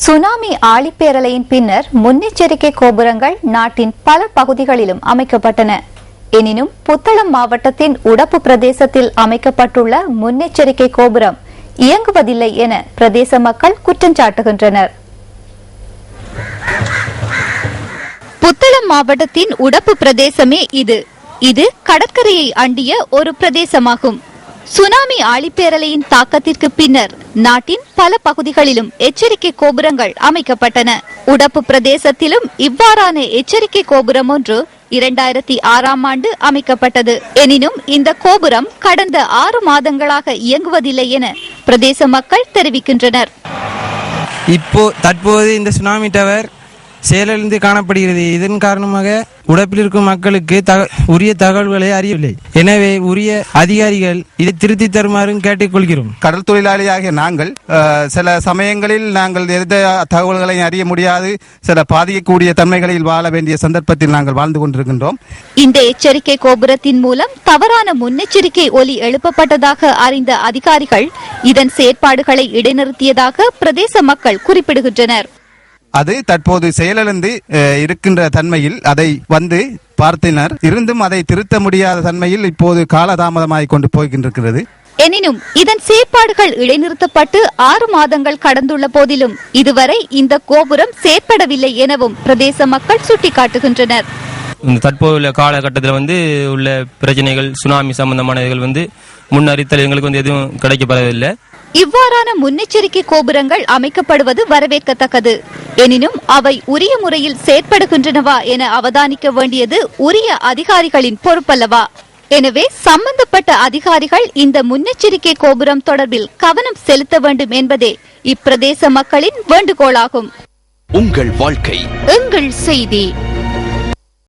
Tsunami ஆழிப்பேரலையின் பின்னர் முன்னெச்சரிக்கை கோபுரங்கள் நாட்டின் பல பகுதிகளிலும் அமைக்கப்பட்டன. எனினும் புத்தளம் மாவட்டத்தின் உடப்பு பிரதேசத்தில் அமைக்கப்பட்டுள்ள முன்னெச்சரிக்கை கோபுரம் இயங்குவதில்லை என பிரதேச மக்கள் குற்றம் சாட்டுகின்றனர். புத்தளம் மாவட்டத்தின் உடப்பு பிரதேசமே இது. இது கடற்கரையை அண்டிய ஒரு பிரதேசமாகும். சுனாமி ஆழிப்பேரலையின் தாக்கத்திற்கு பின்னர் நாட்டின் பல பகுதிகளிலும் எச்சரிக்கை கோபுரங்கள் அமைக்கப்பட்டன. உடப்பு பிரதேசத்திலும் இவ்வாறான எச்சரிக்கை கோபுரம் ஒன்று இரண்டாயிரத்தி ஆறாம் ஆண்டு அமைக்கப்பட்டது. எனினும் இந்த கோபுரம் கடந்த ஆறு மாதங்களாக இயங்குவதில்லை என பிரதேச மக்கள் தெரிவிக்கின்றனர். இப்போ தற்போது இந்த சுனாமி டவர் செயலிழந்து காணப்படுகிறது. இதன் காரணமாக உடப்பில் இருக்கும் மக்களுக்கு தக உரிய தகவல்களை அறியவில்லை. எனவே உரிய அதிகாரிகள் இதை திருத்தி தருமாறும் கேட்டுக்கொள்கிறோம். கடல் தொழிலாளியாகிய நாங்கள் சில சமயங்களில் நாங்கள் எந்த தகவல்களையும் அறிய முடியாது சில பாதிக்கக்கூடிய தன்மைகளில் வாழ வேண்டிய சந்தர்ப்பத்தில் நாங்கள் வாழ்ந்து கொண்டிருக்கின்றோம். இந்த எச்சரிக்கை கோபுரத்தின் மூலம் தவறான முன்னெச்சரிக்கை ஒலி எழுப்பப்பட்டதாக அறிந்த அதிகாரிகள் இதன் செயற்பாடுகளை இடைநிறுத்தியதாக பிரதேச மக்கள் குறிப்பிடுகின்றனர். அது தற்போது செயலிழந்து இருக்கின்ற தன்மையில் அதை வந்து பார்த்தனர். இருந்தும் அதை திருத்த முடியாத தன்மையில் இப்போது காலதாமதமாகிக் கொண்டு போய்கின்றிருக்கிறது. எனினும் இதன் செயற்பாடுகள் இடைநிறுத்தப்பட்டு ஆறு மாதங்கள் கடந்துள்ள போதிலும் இதுவரை இந்த கோபுரம் செயற்படவில்லை எனவும் பிரதேச மக்கள் சுட்டிக்காட்டுகின்றனர். இந்த தற்போதுள்ள காலகட்டத்தில் வந்து உள்ள பிரச்சனைகள் சுனாமி சம்பந்தமான இதுகள் வந்து முன்னறித்தல் எங்களுக்கு வந்து எதுவும் கிடைக்கப்படவில்லை இவ்வாறான முன்னெச்சரிக்கை கோபுரங்கள் அமைக்கப்படுவது வரவேற்கத்தக்கது. எனினும் அவை உரிய முறையில் செயற்படுகின்றனவா என அவதானிக்க வேண்டியது உரிய அதிகாரிகளின் பொறுப்பல்லவா. எனவே சம்பந்தப்பட்ட அதிகாரிகள் இந்த முன்னெச்சரிக்கை கோபுரம் தொடர்பில் கவனம் செலுத்த வேண்டும் என்பதே இப்பிரதேச மக்களின் வேண்டுகோளாகும். உங்கள் வாழ்க்கை. எங்கள் செய்தி.